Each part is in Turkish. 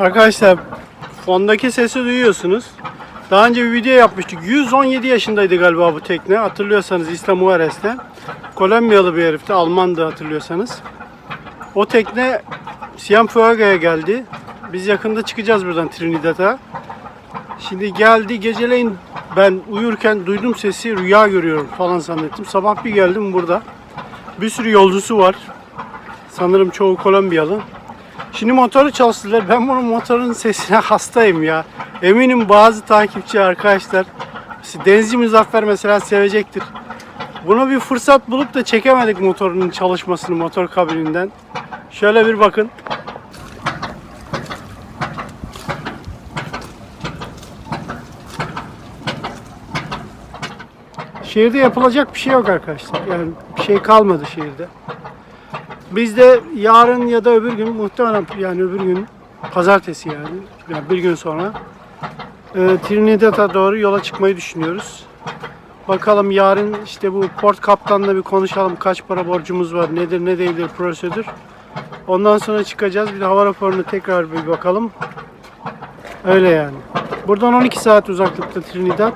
Arkadaşlar fondaki sesi duyuyorsunuz. Daha önce bir video yapmıştık. 117 yaşındaydı galiba bu tekne. Hatırlıyorsanız İslam Uares'te. Kolombiyalı bir herifti. Almandı hatırlıyorsanız. O tekne Cienfuega'ya geldi. Biz yakında çıkacağız buradan Trinidad'a. Şimdi geldi geceleyin ben uyurken duydum sesi rüya görüyorum falan zannettim. Sabah bir geldim burada. Bir sürü yolcusu var. Sanırım çoğu Kolombiyalı. Şimdi motoru çalıştırdılar. Ben bunun motorun sesine hastayım ya. Eminim bazı takipçi arkadaşlar Denizci Muzaffer mesela sevecektir. Buna bir fırsat bulup da çekemedik motorunun çalışmasını motor kabininden. Şöyle bir bakın. Şehirde yapılacak bir şey yok arkadaşlar. Yani bir şey kalmadı şehirde. Biz de yarın ya da öbür gün muhtemelen yani öbür gün pazartesi yani, yani bir gün sonra e, Trinidad'a doğru yola çıkmayı düşünüyoruz. Bakalım yarın işte bu port kaptanla bir konuşalım. Kaç para borcumuz var, nedir ne değildir prosedür. Ondan sonra çıkacağız. Bir de hava raporunu tekrar bir bakalım. Öyle yani. Buradan 12 saat uzaklıkta Trinidad.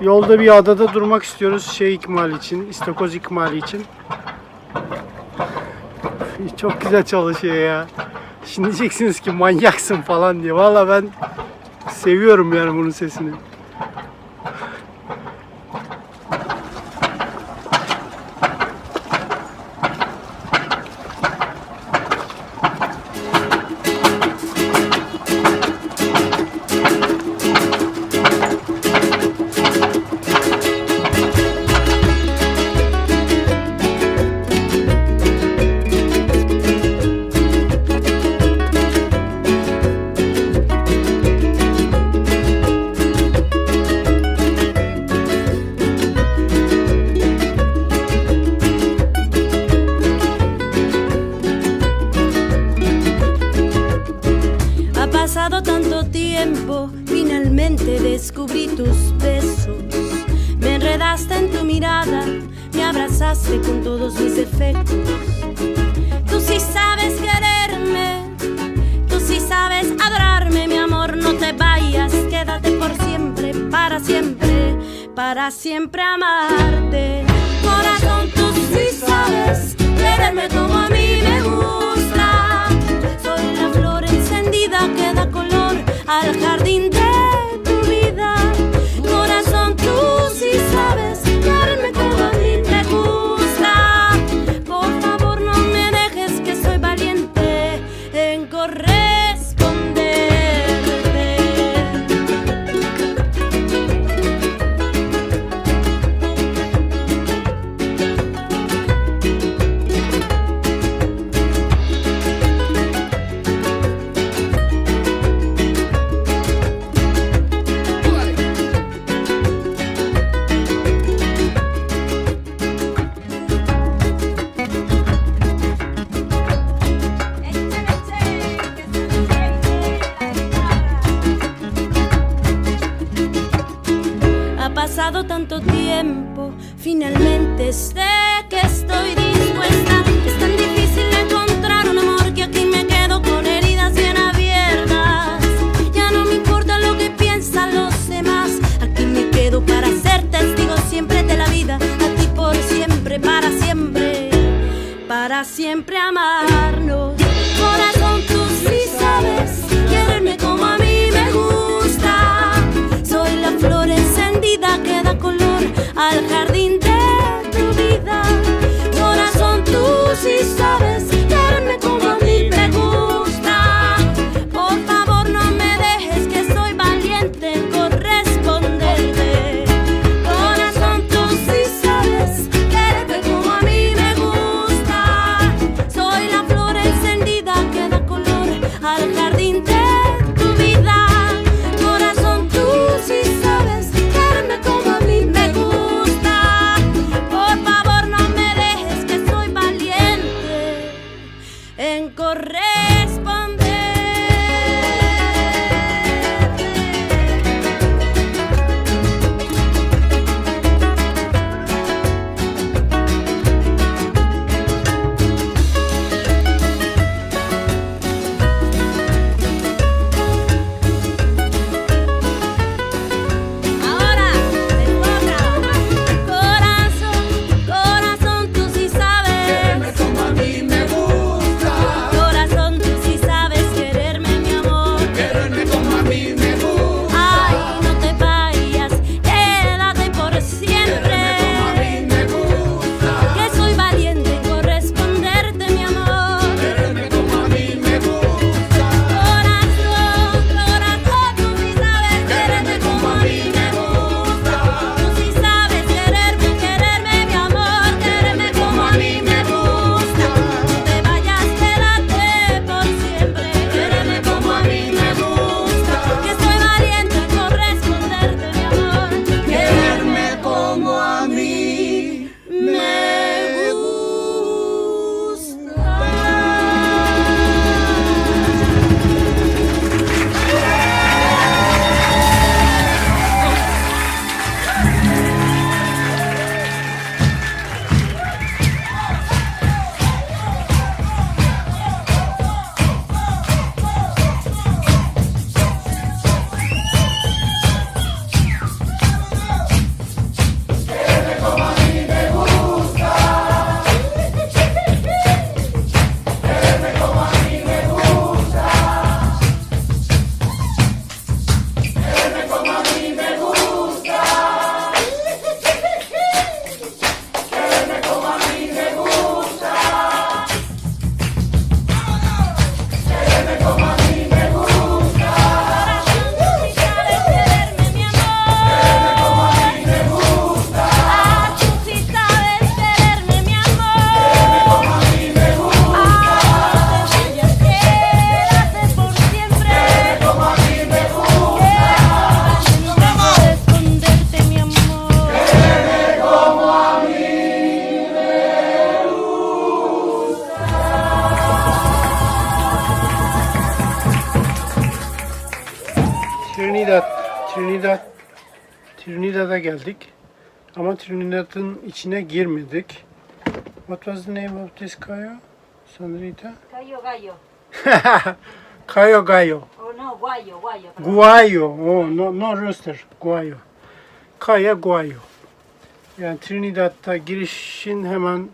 Yolda bir adada durmak istiyoruz şey ikmali için, istakoz ikmali için. Çok güzel çalışıyor ya. Şimdi diyeceksiniz ki manyaksın falan diye. Valla ben seviyorum yani bunun sesini. Pasado tanto tiempo, finalmente descubrí tus besos. Me enredaste en tu mirada, me abrazaste con todos mis defectos. Tú sí sabes quererme, tú sí sabes adorarme, mi amor, no te vayas, quédate por siempre, para siempre, para siempre amarte. Corazón, tú sí sabes quererme como a mí me gusta. Encendida que da color al jardín de siempre amarnos. Corazón, tú sí sabes Trinidad'a geldik. Ama Trinidad'ın içine girmedik. What was the name of this Cayo? Sandrita? Cayo gallo. Cayo Gallo. Oh no, guayo, guayo. Guayo. Oh, no, no rooster. Guayo. Kaya Guayo. Yani Trinidad'da girişin hemen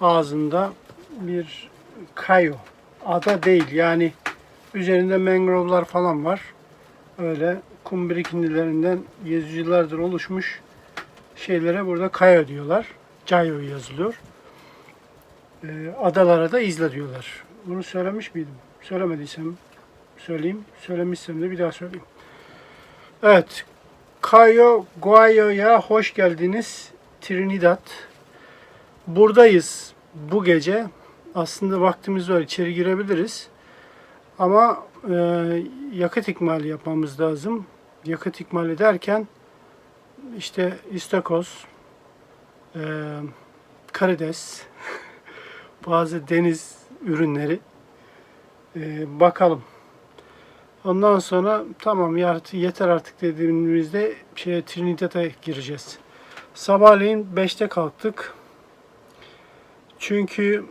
ağzında bir kayo. Ada değil yani üzerinde mangrove'lar falan var. Öyle kum birikintilerinden yüzyıllardır oluşmuş şeylere burada kayo diyorlar. Cayo yazılıyor. Ee, adalara da izle diyorlar. Bunu söylemiş miydim? Söylemediysem söyleyeyim. Söylemişsem de bir daha söyleyeyim. Evet. Cayo Guayo'ya hoş geldiniz. Trinidad. Buradayız bu gece. Aslında vaktimiz var. içeri girebiliriz. Ama e, yakıt ikmali yapmamız lazım. Yakıt ikmali derken işte istakoz, e, karides, bazı deniz ürünleri e, bakalım. Ondan sonra tamam yeter artık dediğimizde şeye Trinidad'a gireceğiz. Sabahleyin 5'te kalktık. Çünkü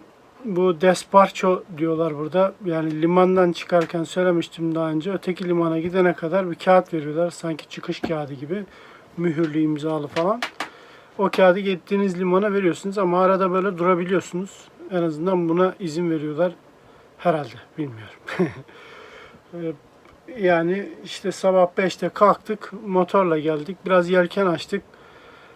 bu despacho diyorlar burada. Yani limandan çıkarken söylemiştim daha önce. Öteki limana gidene kadar bir kağıt veriyorlar. Sanki çıkış kağıdı gibi. Mühürlü, imzalı falan. O kağıdı gittiğiniz limana veriyorsunuz ama arada böyle durabiliyorsunuz. En azından buna izin veriyorlar. Herhalde. Bilmiyorum. Ee, yani işte sabah 5'te kalktık, motorla geldik. Biraz yelken açtık.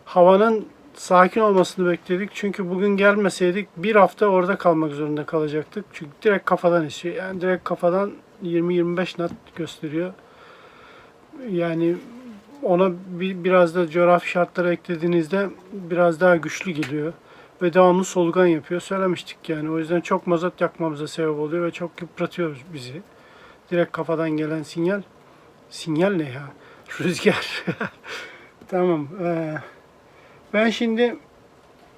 Havanın sakin olmasını bekledik. Çünkü bugün gelmeseydik bir hafta orada kalmak zorunda kalacaktık. Çünkü direkt kafadan esiyor. Yani direkt kafadan 20-25 knot gösteriyor. Yani ona bir, biraz da coğrafi şartları eklediğinizde biraz daha güçlü geliyor. Ve devamlı solugan yapıyor. Söylemiştik yani. O yüzden çok mazot yakmamıza sebep oluyor ve çok yıpratıyor bizi direkt kafadan gelen sinyal. Sinyal ne ya? Rüzgar. tamam. ee, ben şimdi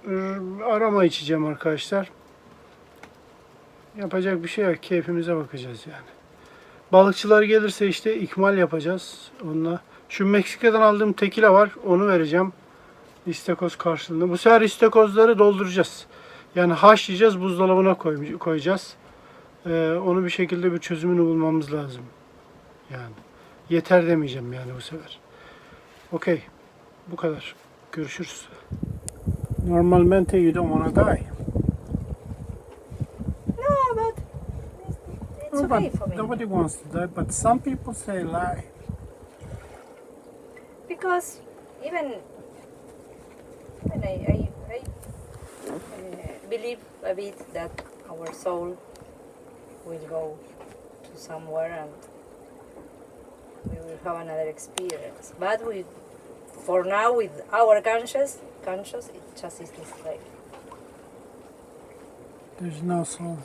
r- arama içeceğim arkadaşlar. Yapacak bir şey yok. Keyfimize bakacağız yani. Balıkçılar gelirse işte ikmal yapacağız onunla. Şu Meksika'dan aldığım tekila var. Onu vereceğim. İstakoz karşılığında. Bu sefer istakozları dolduracağız. Yani haşlayacağız, buzdolabına koy- koyacağız. Ee, onu bir şekilde bir çözümünü bulmamız lazım. Yani yeter demeyeceğim yani bu sefer. Okey. Bu kadar. Görüşürüz. Normalmente you don't wanna die. No, but it's But okay for me. Nobody wants to die, but some people say lie. Because even, even I, I, I uh, believe a bit that our soul will go to somewhere and we will have another experience. But we, for now, with our conscious, conscious, it just is this life. There's no soul.